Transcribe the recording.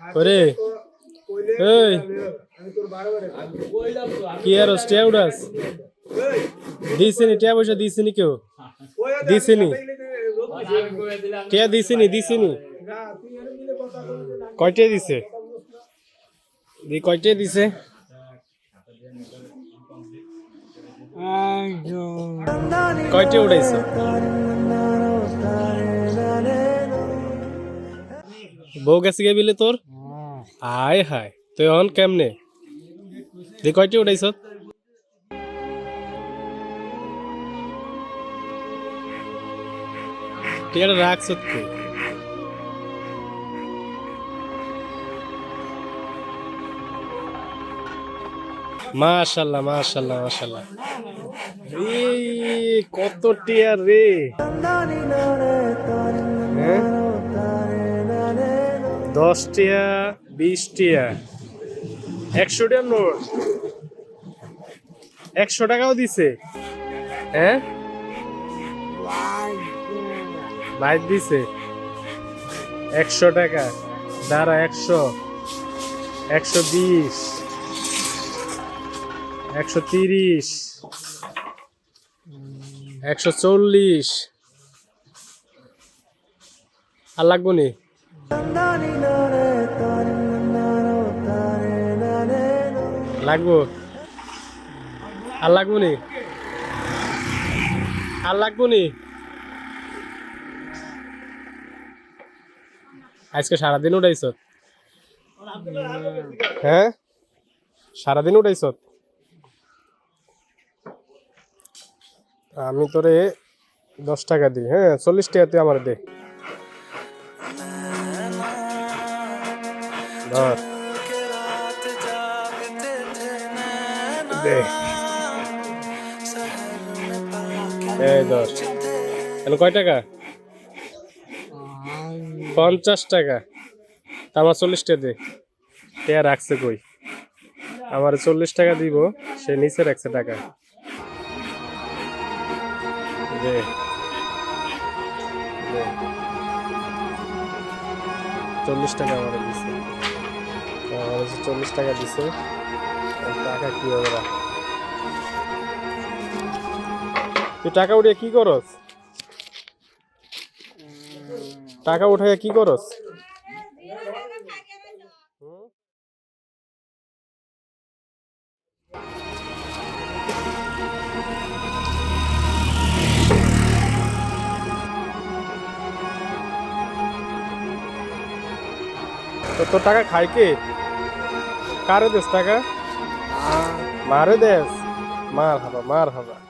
ওরে। এই। কি আর স্টে উড়াস দিছিনি টিয়া পয়সা দিছিনি কেউ। দিছিনি টিয়া দিছিনি দিছিনি কয়টে দিছে? দি কয়টে দিছে? কয়টে উড়াইছে বউ গেছে গে বিলে তোর? হায় হায়, তুই এখন কেমনে? দি কয়টে উঠাইছ? টিয়াটা রাখছ কি মাশাল্লাহ মাশাল্লাহ মাশাল্লাহ। এই, কত টিয়ার রে। হ্যাঁ? দশ টিয়া বিশ টিয়া একশো টিয়ার নোট। একশো টাকাও দিছে। হ্যাঁ? বাইক দিছে। একশো টাকা। দাঁড়া, একশো। একশো বিশ। একশো তিরিশ। একশো চল্লিশ। আর লাগবো নি? লাগবো? আর লাগবো নি? আর লাগবো নি? আজকে সারাদিন উঠাইছ? হ্যাঁ? সারাদিন উঠাইছ? আমি তোরে দশ টাকা দিই হ্যাঁ? চল্লিশ টাকা তুই আমার দে। ধর। কয় টাকা? পঞ্চাশ টাকা। আমার চল্লিশ টাকা দে। রাখছে কই? আমার চল্লিশ টাকা দিব, সে নিচে রাখছে টাকা। দে। চল্লিশ টাকা আমার দিছে। চল্লিশ টাকা দিছে। টাকা কি হবে? তুই টাকা উঠিয়ে কি করস? টাকা উঠাইয়া কি করস? তো তোর টাকা খায় কে? কারে দেশ টাকা? মারে দেশ। মার হাবা মার হাবা।